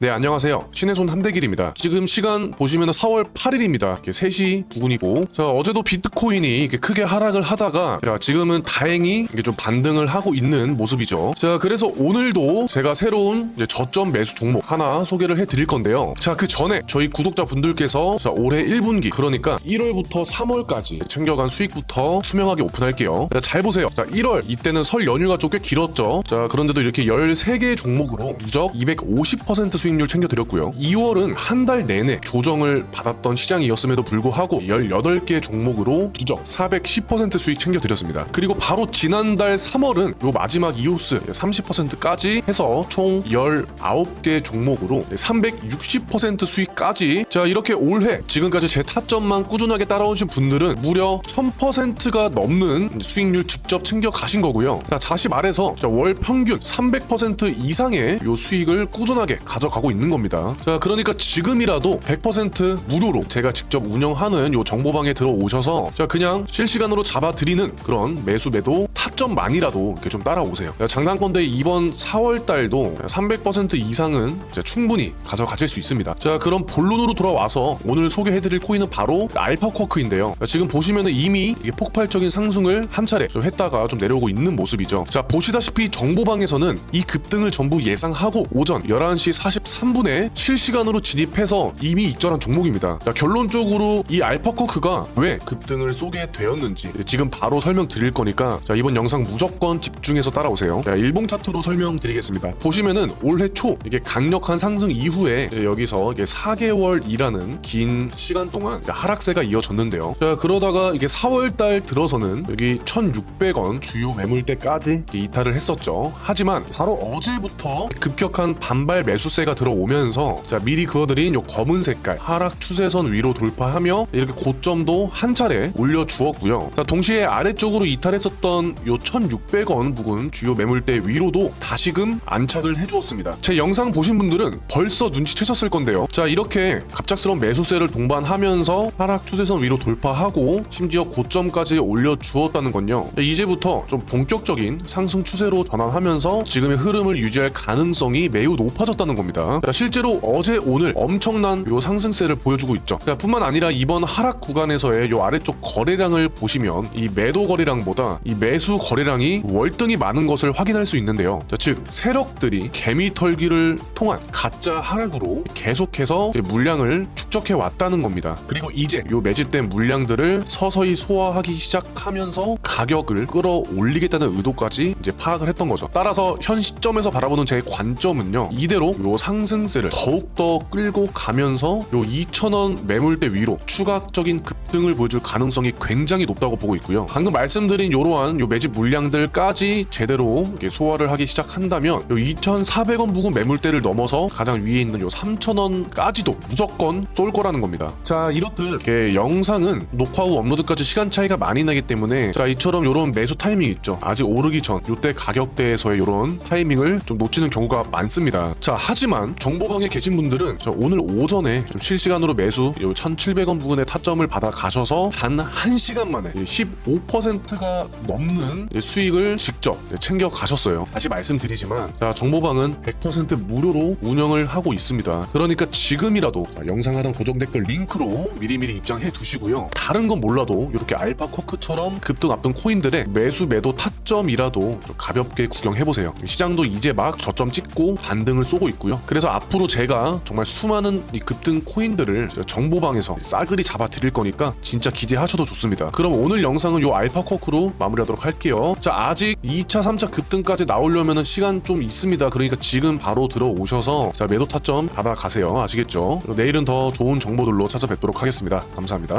네 안녕하세요. 신혜손 한대길입니다. 지금 시간 보시면 4월 8일입니다. 3시 부근이고. 자 어제도 비트코인이 이렇게 크게 하락을 하다가 자, 지금은 다행히 이게 좀 반등을 하고 있는 모습이죠. 자 그래서 오늘도 제가 새로운 저점 매수 종목 하나 소개를 해드릴 건데요. 자 그 전에 저희 구독자 분들께서 자, 올해 1분기 그러니까 1월부터 3월까지 챙겨간 수익부터 투명하게 오픈할게요. 자, 잘 보세요. 자 1월 이때는 설 연휴가 좀 꽤 길었죠. 자 그런데도 이렇게 13개 종목으로 누적 250% 수익 률 챙겨드렸고요. 2월은 한 달 내내 조정을 받았던 시장이었음에도 불구하고 18개 종목으로 누적 410% 수익 챙겨드렸습니다. 그리고 바로 지난달 3월은 요 마지막 이오스 30%까지 해서 총 19개 종목으로 360% 수익까지. 자 이렇게 올해 지금까지 제 타점만 꾸준하게 따라오신 분들은 무려 1000%가 넘는 수익률 직접 챙겨 가신 거고요. 자, 다시 말해서 자, 월 평균 300% 이상의 요 수익을 꾸준하게 가져가 고 있는 겁니다. 자, 그러니까 지금이라도 100% 무료로 제가 직접 운영하는 요 정보방에 들어오셔서 자, 그냥 실시간으로 잡아드리는 그런 매수 매도 타점만이라도 이렇게 좀 따라오세요. 자, 장단건대 이번 4월 달도 300% 이상은 충분히 가져가실 수 있습니다. 자, 그럼 본론으로 돌아와서 오늘 소개해드릴 코인은 바로 알파쿼크인데요. 자, 지금 보시면은 이미 폭발적인 상승을 한 차례 좀 했다가 좀 내려오고 있는 모습이죠. 자, 보시다시피 정보방에서는 이 급등을 전부 예상하고 오전 11시 43분에 실시간으로 진입해서 이미 익절한 종목입니다. 자, 결론적으로 이 알파쿼크가 왜 급등을 쏘게 되었는지 지금 바로 설명드릴 거니까 자, 이번 영상 무조건 집중해서 따라오세요. 자, 일봉 차트로 설명드리겠습니다. 보시면은 올해 초 이게 강력한 상승 이후에 여기서 이게 4개월이라는 긴 시간 동안 하락세가 이어졌는데요. 자, 그러다가 이게 4월 달 들어서는 여기 1,600원 주요 매물대까지 이탈을 했었죠. 하지만 바로 어제부터 급격한 반발 매수세가 들어오면서 자, 미리 그어드린 요 검은 색깔 하락 추세선 위로 돌파하며 이렇게 고점도 한 차례 올려 주었고요. 자, 동시에 아래쪽으로 이탈했었던 요 1,600원 부근 주요 매물대 위로도 다시금 안착을 해주었습니다. 제 영상 보신 분들은 벌써 눈치채셨을 건데요. 자, 이렇게 갑작스러운 매수세를 동반하면서 하락 추세선 위로 돌파하고 심지어 고점까지 올려주었다는 건요. 자, 이제부터 좀 본격적인 상승 추세로 전환하면서 지금의 흐름을 유지할 가능성이 매우 높아졌다는 겁니다. 자, 실제로 어제 오늘 엄청난 요 상승세를 보여주고 있죠. 자, 뿐만 아니라 이번 하락 구간에서의 요 아래쪽 거래량을 보시면 이 매도 거래량보다 이 매수 거래량이 월등히 많은 것을 확인할 수 있는데요. 자, 즉 세력들이 개미 털기를 통한 가짜 하락으로 계속해서 물량을 축적해 왔다는 겁니다. 그리고 이제 요 매집된 물량들을 서서히 소화하기 시작하면서 가격을 끌어올리겠다는 의도까지 이제 파악을 했던 거죠. 따라서 현 시점에서 바라보는 제 관점은요. 이대로 요 상승세를 더욱더 끌고 가면서 요 2,000원 매물대 위로 추가적인 급등을 보여줄 가능성이 굉장히 높다고 보고 있고요. 방금 말씀드린 요러한 요 매집 물량들까지 제대로 소화를 하기 시작한다면 요 2,400원 부근 매물대를 넘어서 가장 위에 있는 요 3,000원까지도 무조건 쏠 거라는 겁니다. 자 이렇듯 이렇게 영상은 녹화 후 업로드까지 시간 차이가 많이 나기 때문에 자 이처럼 요런 매수 타이밍 있죠. 아직 오르기 전 요때 가격대에서의 요런 타이밍을 좀 놓치는 경우가 많습니다. 자 하지만 정보방에 계신 분들은 저 오늘 오전에 좀 실시간으로 매수 요 1,700원 부근의 타점을 받아 가셔서 단 1시간 만에 15%가 넘는 수익을 직접 챙겨 가셨어요. 다시 말씀드리지만 자, 정보방은 100% 무료로 운영을 하고 있습니다. 그러니까 지금이라도 자, 영상 하단 고정 댓글 링크로 미리미리 입장해 두시고요. 다른 건 몰라도 이렇게 알파 코크처럼 급등 앞둔 코인들의 매수 매도 타 점이라도 좀 가볍게 구경해 보세요. 시장도 이제 막 저점 찍고 반등을 쏘고 있고요. 그래서 앞으로 제가 정말 수많은 이 급등 코인들을 정보방에서 싸그리 잡아 드릴 거니까 진짜 기대하셔도 좋습니다. 그럼 오늘 영상은 요 알파코크로 마무리하도록 할게요. 자 아직 2차, 3차 급등까지 나오려면 시간 좀 있습니다. 그러니까 지금 바로 들어오셔서 자 매도 타점 받아 가세요. 아시겠죠? 내일은 더 좋은 정보들로 찾아뵙도록 하겠습니다. 감사합니다.